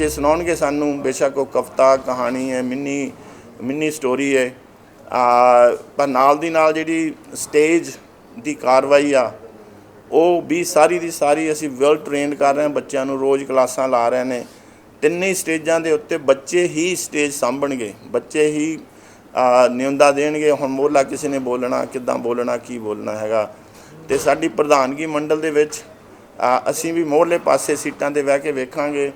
ਬੱਚੇ ਸੁਣਾਉਣਗੇ ਸਾਨੂੰ। ਬੇਸ਼ੱਕ ਉਹ ਕਵਿਤਾ ਕਹਾਣੀ ਹੈ ਮਿੰਨੀ ਮਿੰਨੀ ਸਟੋਰੀ ਹੈ। ਆ ਪਰ ਨਾਲ ਦੀ ਨਾਲ ਜਿਹੜੀ ਸਟੇਜ ਦੀ ਕਾਰਵਾਈ ਆ ਉਹ ਵੀ ਸਾਰੀ ਦੀ ਸਾਰੀ ਅਸੀਂ ਵੈਲ ਟ੍ਰੇਨਡ ਕਰ ਰਹੇ ਹਾਂ। ਬੱਚਿਆਂ ਨੂੰ ਰੋਜ਼ ਕਲਾਸਾਂ ਲਾ ਰਹੇ ਨੇ। ਤਿੰਨੇ ਸਟੇਜਾਂ ਦੇ ਉੱਤੇ ਬੱਚੇ ਹੀ ਸਟੇਜ ਸਾਂਭਣਗੇ। ਬੱਚੇ ਹੀ ਆ, ਦੇਣਗੇ। ਹੁਣ ਮੋਲਾ ਕਿਸੇ ਨੇ ਬੋਲਣਾ ਕਿੱਦਾਂ ਬੋਲਣਾ ਕੀ ਬੋਲਣਾ ਹੈਗਾ। ਤੇ ਸਾਡੀ ਪ੍ਰਧਾਨਗੀ ਮੰਡਲ ਦੇ ਵਿੱਚ ਅਸੀਂ ਵੀ ਮੋਹਰਲੇ ਪਾਸੇ ਸੀਟਾਂ ਤੇ ਬਹਿ ਕੇ ਵੇਖਾਂਗੇ।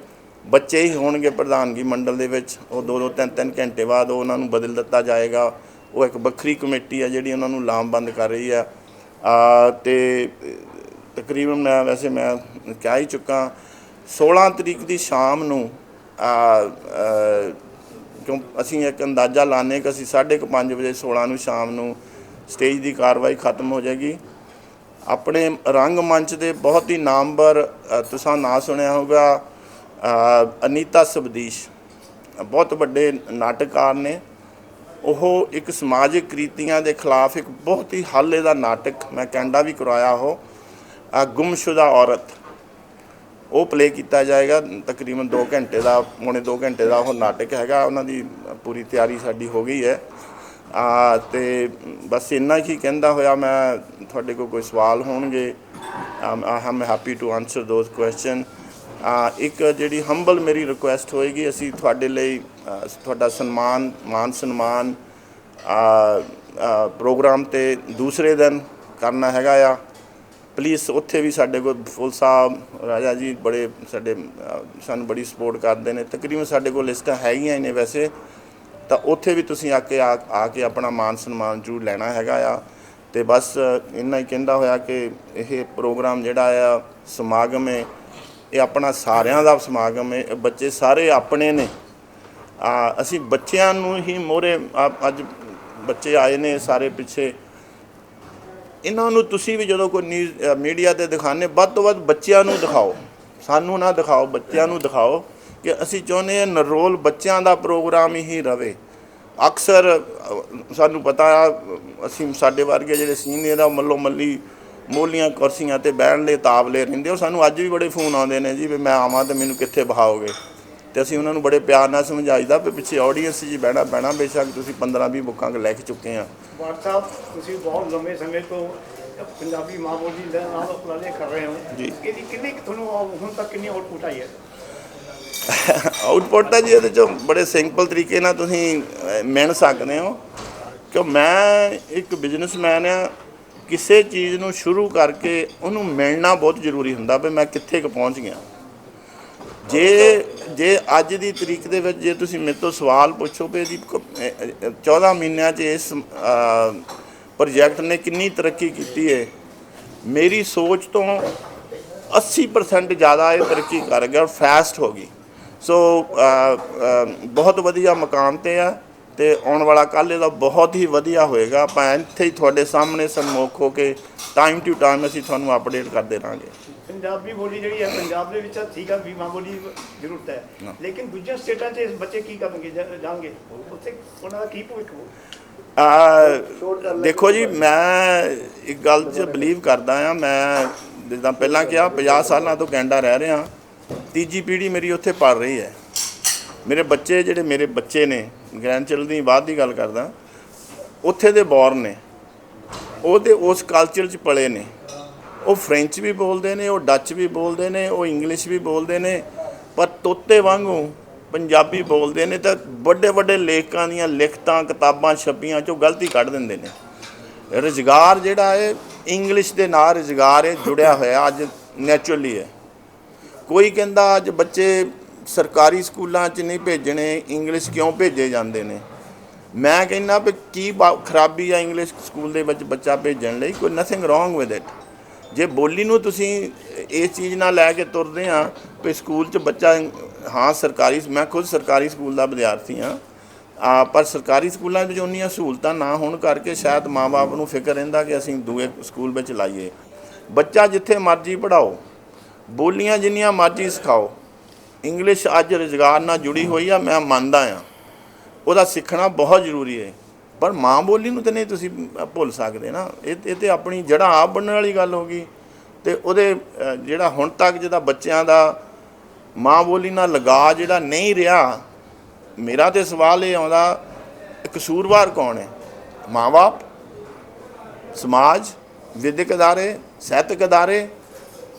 ਬੱਚੇ ਹੀ ਹੋਣਗੇ ਪ੍ਰਧਾਨਗੀ ਮੰਡਲ ਦੇ ਵਿੱਚ। ਉਹ ਦੋ ਦੋ ਤਿੰਨ ਤਿੰਨ ਘੰਟੇ ਬਾਅਦ ਉਹ ਉਹਨਾਂ ਨੂੰ ਬਦਲ ਦਿੱਤਾ ਜਾਏਗਾ। ਉਹ ਇੱਕ ਵੱਖਰੀ ਕਮੇਟੀ ਆ ਜਿਹੜੀ ਉਹਨਾਂ ਨੂੰ ਲਾਮਬੰਦ ਕਰ ਰਹੀ ਆ। ਆ, ਤੇ ਤਕਰੀਬਨ ਮੈਂ ਵੈਸੇ ਮੈਂ ਕਹਿ ਹੀ ਚੁੱਕਾ 16 ਤਰੀਕ ਦੀ ਸ਼ਾਮ ਨੂੰ ਕਿਉਂ ਅਸੀਂ ਇੱਕ ਅੰਦਾਜ਼ਾ ਲਾਣੇ ਕਿ ਅਸੀਂ 5:30 ਵਜੇ 16 ਨੂੰ ਸ਼ਾਮ ਨੂੰ ਸਟੇਜ ਦੀ ਕਾਰਵਾਈ ਖਤਮ ਹੋ ਜਾਏਗੀ। ਆਪਣੇ ਰੰਗ ਮੰਚ ਦੇ ਬਹੁਤ ਹੀ ਨਾਮਵਰ ਅ, ਤੁਸੀਂ ਨਾਂ ਸੁਣਿਆ ਹੋਗਾ ਅਨੀਤਾ ਸਬਦੀਸ਼ ਬਹੁਤ ਵੱਡੇ ਨਾਟਕਕਾਰ ਨੇ। ਉਹ ਇੱਕ ਸਮਾਜਿਕ ਕ੍ਰੀਤੀਆਂ ਦੇ ਖਿਲਾਫ ਇੱਕ ਬਹੁਤ ਹੀ ਹਾਲੇ ਦਾ ਨਾਟਕ ਮੈਂ ਕੈਨੇਡਾ ਵੀ ਕਰਵਾਇਆ ਉਹ ਅ, ਗੁੰਮਸ਼ੁਦਾ ਔਰਤ। ਉਹ ਪਲੇ ਕੀਤਾ ਜਾਏਗਾ ਤਕਰੀਬਨ 2 ਘੰਟੇ ਦਾ ਪੌਣੇ 2 ਘੰਟੇ ਦਾ ਉਹ ਨਾਟਕ ਹੈਗਾ। ਉਹਨਾਂ ਦੀ ਪੂਰੀ ਤਿਆਰੀ ਸਾਡੀ ਹੋ ਗਈ ਹੈ। ਆ ਤੇ ਬਸ ਇੰਨਾ ਹੀ ਕਹਿੰਦਾ ਹੋਇਆ ਮੈਂ ਤੁਹਾਡੇ ਕੋਲ ਕੋਈ ਸਵਾਲ ਹੋਣਗੇ I'm happy to answer those question ਇੱਕ ਜਿਹੜੀ ਹੰਬਲ ਮੇਰੀ ਰਿਕੁਐਸਟ ਹੋਏਗੀ, ਅਸੀਂ ਤੁਹਾਡੇ ਲਈ ਤੁਹਾਡਾ ਸਨਮਾਨ, ਮਾਨ ਸਨਮਾਨ ਪ੍ਰੋਗਰਾਮ ਤੇ ਦੂਸਰੇ ਦਿਨ ਕਰਨਾ ਹੈਗਾ ਆ। ਪਲੀਜ਼ ਉੱਥੇ ਵੀ ਸਾਡੇ ਕੋਲ ਫੁੱਲ ਸਾਹਿਬ, ਰਾਜਾ ਜੀ ਬੜੇ ਸਾਡੇ ਸਾਨੂੰ ਬੜੀ ਸਪੋਰਟ ਕਰਦੇ ਨੇ। ਤਕਰੀਬਨ ਸਾਡੇ ਕੋਲ ਲਿਸਟਾਂ ਹੈਗੀਆਂ ਹੀ ਨੇ ਵੈਸੇ। ਤਾਂ ਉੱਥੇ ਵੀ ਤੁਸੀਂ ਆ ਕੇ, ਆ ਆ ਕੇ ਆਪਣਾ ਮਾਨ ਸਨਮਾਨ ਜ਼ਰੂਰ ਲੈਣਾ ਹੈਗਾ ਆ। ਤੇ ਬਸ ਇੰਨਾ ਹੀ ਕਹਿੰਦਾ ਹੋਇਆ ਕਿ ਇਹ ਪ੍ਰੋਗਰਾਮ ਜਿਹੜਾ ਆ, ਸਮਾਗਮ ਹੈ ਇਹ ਆਪਣਾ ਸਾਰਿਆਂ ਦਾ ਸਮਾਗਮ ਹੈ ਬੱਚੇ ਸਾਰੇ ਆਪਣੇ ਨੇ। ਆ, ਅਸੀਂ ਬੱਚਿਆਂ ਨੂੰ ਹੀ ਮੋਰੇ ਅੱਜ ਬੱਚੇ ਆਏ ਨੇ ਸਾਰੇ ਪਿੱਛੇ। ਇਹਨਾਂ ਨੂੰ ਤੁਸੀਂ ਵੀ ਜਦੋਂ ਕੋਈ ਨਿਊਜ਼ ਮੀਡੀਆ ਤੇ ਦਿਖਾਣੇ ਵੱਧ ਤੋਂ ਵੱਧ ਬੱਚਿਆਂ ਨੂੰ ਦਿਖਾਓ। ਸਾਨੂੰ ਨਾ ਦਿਖਾਓ, ਬੱਚਿਆਂ ਨੂੰ ਦਿਖਾਓ ਕਿ ਅਸੀਂ ਚਾਹੁੰਦੇ ਹਾਂ ਨਰੋਲ ਬੱਚਿਆਂ ਦਾ ਪ੍ਰੋਗਰਾਮ ਹੀ ਰਵੇ। ਅਕਸਰ ਸਾਨੂੰ ਪਤਾ ਆ, ਅਸੀਂ ਸਾਡੇ ਵਰਗੇ ਜਿਹੜੇ ਸੀਨੀਅਰ ਆ ਮੱਲੋ ਮੱਲੀ ਮੋਲੀਆਂ ਕੁਰਸੀਆਂ ਤੇ ਬਹਿਣ ਲਈ ਤਾਬਲੇ ਰਹਿੰਦੇ ਉਹ ਸਾਨੂੰ ਅੱਜ ਵੀ ਬੜੇ ਫੋਨ ਆਉਂਦੇ ਨੇ ਜੀ ਵੀ ਮੈਂ ਆਵਾਂ ਤੇ ਮੈਨੂੰ ਕਿੱਥੇ ਬਹਾਓਗੇ? ਤੇ ਅਸੀਂ ਉਹਨਾਂ ਨੂੰ ਬੜੇ ਪਿਆਰ ਨਾਲ ਸਮਝਾਈਦਾ ਵੀ ਪਿੱਛੇ ਆਡੀਅנס ਜੀ ਬਹਿਣਾ ਬਹਿਣਾ ਬੇਸ਼ੱਕ ਤੁਸੀਂ 15 20 ਬੁੱਕਾਂ ਲਿਖ ਚੁੱਕੇ ਆ। ਸਾਹਿਬ ਤੁਸੀਂ ਬਹੁਤ ਲੰਮੇ ਸਮੇਂ ਤੋਂ ਪੰਜਾਬੀ ਮਾਂ ਬੋਲੀ ਦੇ ਨਾਲ ਉਪਰਾਲੇ ਕਰ ਰਹੇ ਹੋ। ਜੀ। ਇਹਦੀ ਕਿੰਨੀ ਕੁ ਤੁਹਾਨੂੰ ਹੁਣ ਤੱਕ ਕਿੰਨੀ ਆਉਟਪੁੱਟ ਆਈ ਹੈ? ਆਊਟਪੁੱਟ ਹੈ ਜੀ ਇਹਦੇ ਚੋਂ ਬੜੇ ਸਿੰਪਲ ਤਰੀਕੇ ਨਾਲ ਤੁਸੀਂ ਮਿਣ ਸਕਦੇ ਹੋ। ਕਿ ਮੈਂ ਇੱਕ ਬਿਜ਼ਨਸਮੈਨ ਆ ਕਿਸੇ ਚੀਜ਼ ਨੂੰ ਸ਼ੁਰੂ ਕਰਕੇ ਉਹਨੂੰ ਮਿਲਣਾ ਬਹੁਤ ਜ਼ਰੂਰੀ ਹੁੰਦਾ ਵੀ ਮੈਂ ਕਿੱਥੇ ਕੁ ਪਹੁੰਚ ਗਿਆ। ਜੇ ਜੇ ਅੱਜ ਦੀ ਤਰੀਕ ਦੇ ਵਿੱਚ ਜੇ ਤੁਸੀਂ ਮੇਰੇ ਤੋਂ ਸਵਾਲ ਪੁੱਛੋ ਵੀ ਇਹਦੀ ਕ- 14 ਮਹੀਨਿਆਂ 'ਚ ਇਸ ਪ੍ਰੋਜੈਕਟ ਨੇ ਕਿੰਨੀ ਤਰੱਕੀ ਕੀਤੀ ਹੈ ਮੇਰੀ ਸੋਚ ਤੋਂ 80% ਜ਼ਿਆਦਾ ਇਹ ਤਰੱਕੀ ਕਰ ਗਿਆ ਔਰ ਫਾਸਟ ਹੋ ਗਈ। ਸੋ ਬਹੁਤ ਵਧੀਆ ਮਕਾਮ ਤੇ ਆ। ਤੇ ਆਉਣ ਵਾਲਾ ਕੱਲ੍ਹ ਇਹਦਾ ਬਹੁਤ ਹੀ ਵਧੀਆ ਹੋਏਗਾ। ਆਪਾਂ ਇੱਥੇ ਹੀ ਤੁਹਾਡੇ ਸਾਹਮਣੇ ਸਨਮੁਖ ਹੋ ਕੇ ਟਾਈਮ ਟੂ ਟਾਈਮ ਅਸੀਂ ਤੁਹਾਨੂੰ ਅਪਡੇਟ ਕਰਦੇ ਰਹਾਂਗੇ ਪੰਜਾਬੀ ਬੋਲੀ ਜਿਹੜੀ ਹੈ ਪੰਜਾਬ ਦੇ ਵਿੱਚ ਠੀਕ ਆ ਵੀ ਮਾਂ ਬੋਲੀ ਜ਼ਰੂਰਤ ਹੈ। ਲੇਕਿਨ ਦੂਜੀਆਂ ਸਟੇਟਾਂ 'ਚ ਇਸ ਬੱਚੇ ਕੀ ਕਰਨਗੇ ਜਾਣਗੇ? ਉੱਥੇ ਉਹਨਾਂ ਦਾ ਕੀ ਭਵਿੱਖ ਹੋਊ? ਆ ਦੇਖੋ ਜੀ ਮੈਂ ਇੱਕ ਗੱਲ 'ਚ ਬਲੀਵ ਕਰਦਾ ਆ ਮੈਂ ਜਿੱਦਾਂ ਪਹਿਲਾਂ ਕਿਹਾ 50 ਸਾਲਾਂ ਤੋਂ ਕੈਨੇਡਾ ਰਹਿ ਰਿਹਾ। ਤੀਜੀ ਪੀੜ੍ਹੀ ਮੇਰੀ ਉੱਥੇ ਪੜ ਰਹੀ ਹੈ। ਮੇਰੇ ਬੱਚੇ ਜਿਹੜੇ ਮੇਰੇ ਬੱਚੇ ਨੇ ਗ੍ਰੈਂਡ ਚਿਲਡਰਨ ਦੀ ਬਾਅਦ ਦੀ ਗੱਲ ਕਰਦਾ, ਉੱਥੇ ਦੇ ਬੌਰਨ ਨੇ, ਉਹਦੇ ਉਸ ਕਲਚਰ 'ਚ ਪਲੇ ਨੇ। ਉਹ ਫ੍ਰੈਂਚ ਵੀ ਬੋਲਦੇ ਨੇ, ਉਹ ਡੱਚ ਵੀ ਬੋਲਦੇ ਨੇ, ਉਹ ਇੰਗਲਿਸ਼ ਵੀ ਬੋਲਦੇ ਨੇ, ਪਰ ਤੋਤੇ ਵਾਂਗੂ ਪੰਜਾਬੀ ਬੋਲਦੇ ਨੇ ਤਾਂ ਵੱਡੇ ਵੱਡੇ ਲੇਖਕਾਂ ਦੀਆਂ ਲਿਖਤਾਂ, ਕਿਤਾਬਾਂ ਛਪੀਆਂ ਚੋਂ ਗਲਤੀ ਕੱਢ ਦਿੰਦੇ ਨੇ। ਰੁਜ਼ਗਾਰ ਜਿਹੜਾ ਹੈ ਇੰਗਲਿਸ਼ ਦੇ ਨਾਲ ਰੁਜ਼ਗਾਰ ਇਹ ਜੁੜਿਆ ਹੋਇਆ, ਅੱਜ ਨੈਚੁਰਲੀ ਹੈ। ਕੋਈ ਕਹਿੰਦਾ ਅੱਜ ਬੱਚੇ ਸਰਕਾਰੀ ਸਕੂਲਾਂ 'ਚ ਨਹੀਂ ਭੇਜਣੇ ਇੰਗਲਿਸ਼ ਕਿਉਂ ਭੇਜੇ ਜਾਂਦੇ ਨੇ? ਮੈਂ ਕਹਿੰਦਾ ਵੀ ਕੀ ਬਾ- ਖਰਾਬੀ ਆ ਇੰਗਲਿਸ਼ ਸਕੂਲ ਦੇ ਵਿੱਚ ਬੱਚਾ ਭੇਜਣ ਲਈ? ਕੋਈ ਨਥਿੰਗ ਰੋਂਗ ਵਿਦ ਇਟ ਜੇ ਬੋਲੀ ਨੂੰ ਤੁਸੀਂ ਇਸ ਚੀਜ਼ ਨਾਲ ਲੈ ਕੇ ਤੁਰਦੇ ਆ ਵੀ ਸਕੂਲ 'ਚ ਬੱਚਾ, ਹਾਂ, ਸਰਕਾਰੀ ਮੈਂ ਖੁਦ ਸਰਕਾਰੀ ਸਕੂਲ ਦਾ ਵਿਦਿਆਰਥੀ ਹਾਂ ਆ, ਪਰ ਸਰਕਾਰੀ ਸਕੂਲਾਂ ਵਿੱਚ ਉਨੀਆਂ ਸਹੂਲਤਾਂ ਨਾ ਹੋਣ ਕਰਕੇ ਸ਼ਾਇਦ ਮਾਪੇ ਨੂੰ ਫਿਕਰ ਰਹਿੰਦਾ ਕਿ ਅਸੀਂ ਦੂਏ ਸਕੂਲ ਵਿੱਚ ਲਾਈਏ। ਬੱਚਾ ਜਿੱਥੇ ਮਰਜ਼ੀ ਪੜਾਓ ਬੋਲੀਆਂ ਜਿੰਨੀਆਂ ਮਰਜ਼ੀ ਸਿਖਾਓ। ਇੰਗਲਿਸ਼ ਅੱਜ ਰੁਜ਼ਗਾਰ ਨਾਲ ਜੁੜੀ ਹੋਈ ਆ, ਮੈਂ ਮੰਨਦਾ ਆ। ਉਹਦਾ ਸਿੱਖਣਾ ਬਹੁਤ ਜ਼ਰੂਰੀ ਹੈ ਪਰ ਮਾਂ ਬੋਲੀ ਨੂੰ ਤੇ ਨਹੀਂ ਤੁਸੀਂ ਭੁੱਲ ਸਕਦੇ ਨਾ। ਇਹ ਇਹ ਤੇ ਆਪਣੀ ਜੜ੍ਹਾਂ ਆਪ ਬਣਨ ਵਾਲੀ ਗੱਲ ਹੋ ਗਈ। ਤੇ ਉਹਦੇ ਜਿਹੜਾ ਹੁਣ ਤੱਕ ਜਿਹਦਾ ਬੱਚਿਆਂ ਦਾ ਮਾਂ ਬੋਲੀ ਨਾਲ ਲਗਾ ਜਿਹੜਾ ਨਹੀਂ ਰਿਹਾ, ਮੇਰਾ ਤੇ ਸਵਾਲ ਇਹ ਆਉਂਦਾ, ਕਸੂਰਵਾਰ ਕੌਣ ਹੈ ਮਾਂ-ਬਾਪ? ਸਮਾਜ? ਵਿਦਿਅਕ ਅਦਾਰੇ? ਸਾਹਿਤਕ ਅਦਾਰੇ?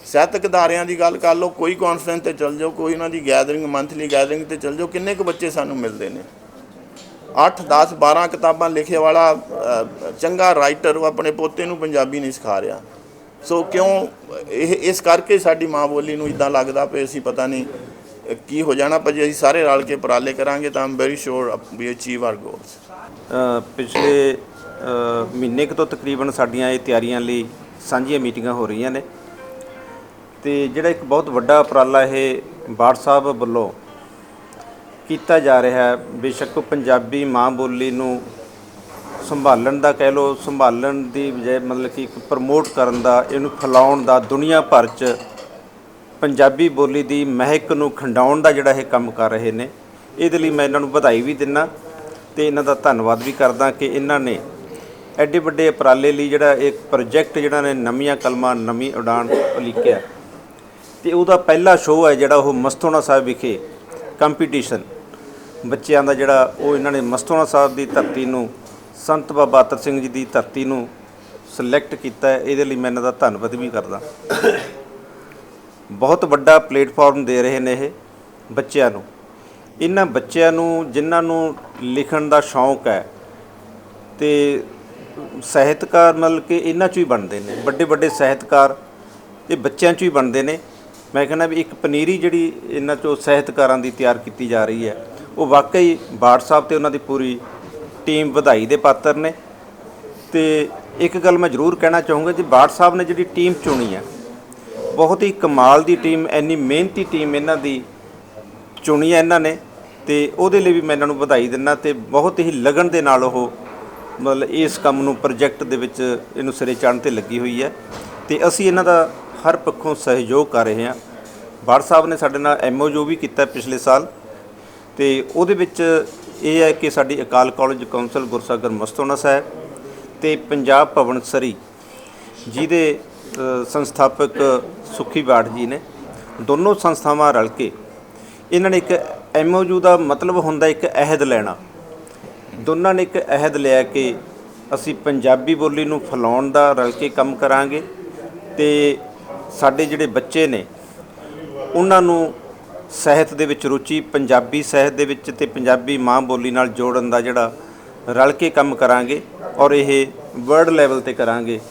ਸਾਹਿਤਕ ਅਦਾਰਿਆਂ ਦੀ ਗੱਲ ਕਰ ਲਓ, ਕੋਈ ਕਾਨਫਰੰਸ ਤੇ ਚੱਲ ਜਾਓ, ਕੋਈ ਉਹਨਾਂ ਦੀ ਗੈਦਰਿੰਗ ਮੰਥਲੀ ਗੈਦਰਿੰਗ ਤੇ ਚੱਲ ਜਾਓ, ਕਿੰਨੇ ਕੁ ਬੱਚੇ ਸਾਨੂੰ ਮਿਲਦੇ ਨੇ? 8 10 12 ਕਿਤਾਬਾਂ ਲਿਖੇ ਵਾਲਾ ਚੰਗਾ ਰਾਈਟਰ ਉਹ ਆਪਣੇ ਪੋਤੇ ਨੂੰ ਪੰਜਾਬੀ ਨਹੀਂ ਸਿਖਾ ਰਿਹਾ। ਸੋ ਕਿਉਂ ਇਹ, ਇਸ ਕਰਕੇ ਸਾਡੀ ਮਾਂ ਬੋਲੀ ਨੂੰ ਇਦਾਂ ਲੱਗਦਾ ਪਏ ਅਸੀਂ ਪਤਾ ਨਹੀਂ ਕੀ ਹੋ ਜਾਣਾ ਪਰ ਜੇ ਅਸੀਂ ਸਾਰੇ ਰਲ ਕੇ ਉਪਰਾਲੇ ਕਰਾਂਗੇ ਤਾਂ I'm very sure we achieve our goals ਪਿਛਲੇ ਮਹੀਨੇ ਕੁ ਤੋਂ ਤਕਰੀਬਨ ਸਾਡੀਆਂ ਇਹ ਤਿਆਰੀਆਂ ਲਈ ਸਾਂਝੀਆਂ ਮੀਟਿੰਗਾਂ ਹੋ ਰਹੀਆਂ ਨੇ। ਤੇ ਜਿਹੜਾ ਇੱਕ ਬਹੁਤ ਵੱਡਾ ਉਪਰਾਲਾ ਇਹ ਬਾੜ ਸਾਹਿਬ ਵੱਲੋਂ ਕੀਤਾ ਜਾ ਰਿਹਾ ਹੈ, ਬੇਸ਼ੱਕ ਪੰਜਾਬੀ ਮਾਂ ਬੋਲੀ ਨੂੰ ਸੰਭਾਲਣ ਦਾ ਕਹਿ ਲਓ, ਸੰਭਾਲਣ ਦੀ ਬਜਾਏ ਮਤਲਬ ਕਿ ਇੱਕ ਪ੍ਰਮੋਟ ਕਰਨ ਦਾ, ਇਹਨੂੰ ਫੈਲਾਉਣ ਦਾ, ਦੁਨੀਆ ਭਰ 'ਚ ਪੰਜਾਬੀ ਬੋਲੀ ਦੀ ਮਹਿਕ ਨੂੰ ਖੰਡਾਉਣ ਦਾ ਜਿਹੜਾ ਇਹ ਕੰਮ ਕਰ ਰਹੇ ਨੇ, ਇਹਦੇ ਲਈ ਮੈਂ ਇਹਨਾਂ ਨੂੰ ਵਧਾਈ ਵੀ ਦਿੰਦਾ ਤੇ ਇਹਨਾਂ ਦਾ ਧੰਨਵਾਦ ਵੀ ਕਰਦਾ ਕਿ ਇਹਨਾਂ ਨੇ ਐਡੇ ਵੱਡੇ ਉਪਰਾਲੇ ਲਈ ਜਿਹੜਾ ਇੱਕ ਪ੍ਰੋਜੈਕਟ ਜਿਹੜਾ ਨੇ ਨਵੀਆਂ ਕਲਮਾਂ, ਨਵੀਂ ਉਡਾਨ ਉਲੀਕਿਆ। ਤੇ ਉਹਦਾ ਪਹਿਲਾ ਸ਼ੋਅ ਹੈ ਜਿਹੜਾ ਉਹ ਮਸਤੋਣਾ ਸਾਹਿਬ ਵਿਖੇ ਕੰਪੀਟੀਸ਼ਨ ਬੱਚਿਆਂ ਦਾ ਜਿਹੜਾ ਉਹ ਇਹਨਾਂ ਨੇ ਮਸਤੋਣਾ ਸਾਹਿਬ ਦੀ ਧਰਤੀ ਨੂੰ, ਸੰਤ ਬਾਬਾ ਅਤਰ ਸਿੰਘ ਜੀ ਦੀ ਧਰਤੀ ਨੂੰ ਸਿਲੈਕਟ ਕੀਤਾ ਹੈ। ਇਹਦੇ ਲਈ ਮੈਂ ਇਹਨਾਂ ਦਾ ਧੰਨਵਾਦ ਵੀ ਕਰਦਾ। ਬਹੁਤ ਵੱਡਾ ਪਲੇਟਫਾਰਮ ਦੇ ਰਹੇ ਨੇ ਇਹ ਬੱਚਿਆਂ ਨੂੰ। ਇਹਨਾਂ ਬੱਚਿਆਂ ਨੂੰ, ਜਿਨ੍ਹਾਂ ਨੂੰ ਲਿਖਣ ਦਾ ਸ਼ੌਂਕ ਹੈ ਤੇ ਸਾਹਿਤਕਾਰ ਮਤਲਬ ਕਿ ਇਹਨਾਂ ਚੋਂ ਹੀ ਬਣਦੇ ਨੇ। ਵੱਡੇ ਵੱਡੇ ਸਾਹਿਤਕਾਰ ਇਹ ਬੱਚਿਆਂ ਚੋਂ ਹੀ ਬਣਦੇ ਨੇ। ਮੈਂ ਕਹਿੰਦਾ ਵੀ ਇੱਕ ਪਨੀਰੀ ਜਿਹੜੀ ਇਹਨਾਂ ਚੋਂ ਸਾਹਿਤਕਾਰਾਂ ਦੀ ਤਿਆਰ ਕੀਤੀ ਜਾ ਰਹੀ ਹੈ, ਉਹ ਵਾਕਈ ਬਾੜ ਸਾਹਿਬ ਤੇ ਉਹਨਾਂ ਦੀ ਪੂਰੀ ਟੀਮ ਵਧਾਈ ਦੇ ਪਾਤਰ ਨੇ। ਤੇ ਇੱਕ ਗੱਲ ਮੈਂ ਜ਼ਰੂਰ ਕਹਿਣਾ ਚਾਹੂੰਗਾ ਜੀ ਬਾੜ ਸਾਹਿਬ ਨੇ ਜਿਹੜੀ ਟੀਮ ਚੁਣੀ ਹੈ, ਬਹੁਤ ਹੀ ਕਮਾਲ ਦੀ ਟੀਮ ਐਨੀ ਮਿਹਨਤੀ ਟੀਮ ਇਹਨਾਂ ਦੀ ਚੁਣੀ ਹੈ ਇਹਨਾਂ ਨੇ ਤੇ ਉਹਦੇ ਲਈ ਵੀ ਮੈਂ ਇਹਨਾਂ ਨੂੰ ਵਧਾਈ ਦਿੰਦਾ ਤੇ ਬਹੁਤ ਹੀ ਲਗਨ ਦੇ ਨਾਲ ਉਹ ਮਤਲਬ ਇਸ ਕੰਮ ਨੂੰ ਪ੍ਰੋਜੈਕਟ ਦੇ ਵਿੱਚ ਇਹਨੂੰ ਸਿਰੇ ਚੜ੍ਹਨ ਤੇ ਲੱਗੀ ਹੋਈ ਹੈ। ਤੇ ਅਸੀਂ ਇਹਨਾਂ ਦਾ ਹਰ ਪੱਖੋਂ ਸਹਿਯੋਗ ਕਰ ਰਹੇ ਹਾਂ। ਬਾੜ ਸਾਹਿਬ ਨੇ ਸਾਡੇ ਨਾਲ ਐਮਓਯੂ ਵੀ ਕੀਤਾ ਪਿਛਲੇ ਸਾਲ ਤੇ ਉਹਦੇ ਵਿੱਚ ਇਹ ਹੈ ਕਿ ਸਾਡੀ ਅਕਾਲ ਕਾਲਜ ਕੌਂਸਲ ਗੁਰਸਾਗਰ ਮਸਤੋਨਾ ਸਾਹਿਬ ਤੇ ਪੰਜਾਬ ਭਵਨ ਸਰੀ ਜਿਹਦੇ ਸੰਸਥਾਪਕ ਸੁਖੀ ਬਾੜ ਜੀ ਨੇ। ਦੋਨੋਂ ਸੰਸਥਾਵਾਂ ਰਲ ਕੇ ਇਹਨਾਂ ਨੇ ਇੱਕ ਐਮਓਯੂ ਦਾ ਮਤਲਬ ਹੁੰਦਾ ਇੱਕ ਅਹਿਦ ਲੈਣਾ। ਦੋਨਾਂ ਨੇ ਇੱਕ ਅਹਿਦ ਲਿਆ ਕਿ ਅਸੀਂ ਪੰਜਾਬੀ ਬੋਲੀ ਨੂੰ ਫੈਲਾਉਣ ਦਾ, ਰਲ ਕੇ ਕੰਮ ਕਰਾਂਗੇ ਤੇ ਸਾਡੇ ਜਿਹੜੇ ਬੱਚੇ ਨੇ, ਉਹਨਾਂ ਨੂੰ ਸਾਹਿਤ ਦੇ ਵਿੱਚ ਰੁਚੀ, ਪੰਜਾਬੀ ਸਾਹਿਤ ਦੇ ਵਿੱਚ ਤੇ ਪੰਜਾਬੀ ਮਾਂ ਬੋਲੀ ਨਾਲ ਜੋੜਨ ਦਾ ਜਿਹੜਾ ਰਲ ਕੇ ਕੰਮ ਕਰਾਂਗੇ ਔਰ ਇਹ ਵਰਲਡ ਲੈਵਲ ਤੇ ਕਰਾਂਗੇ।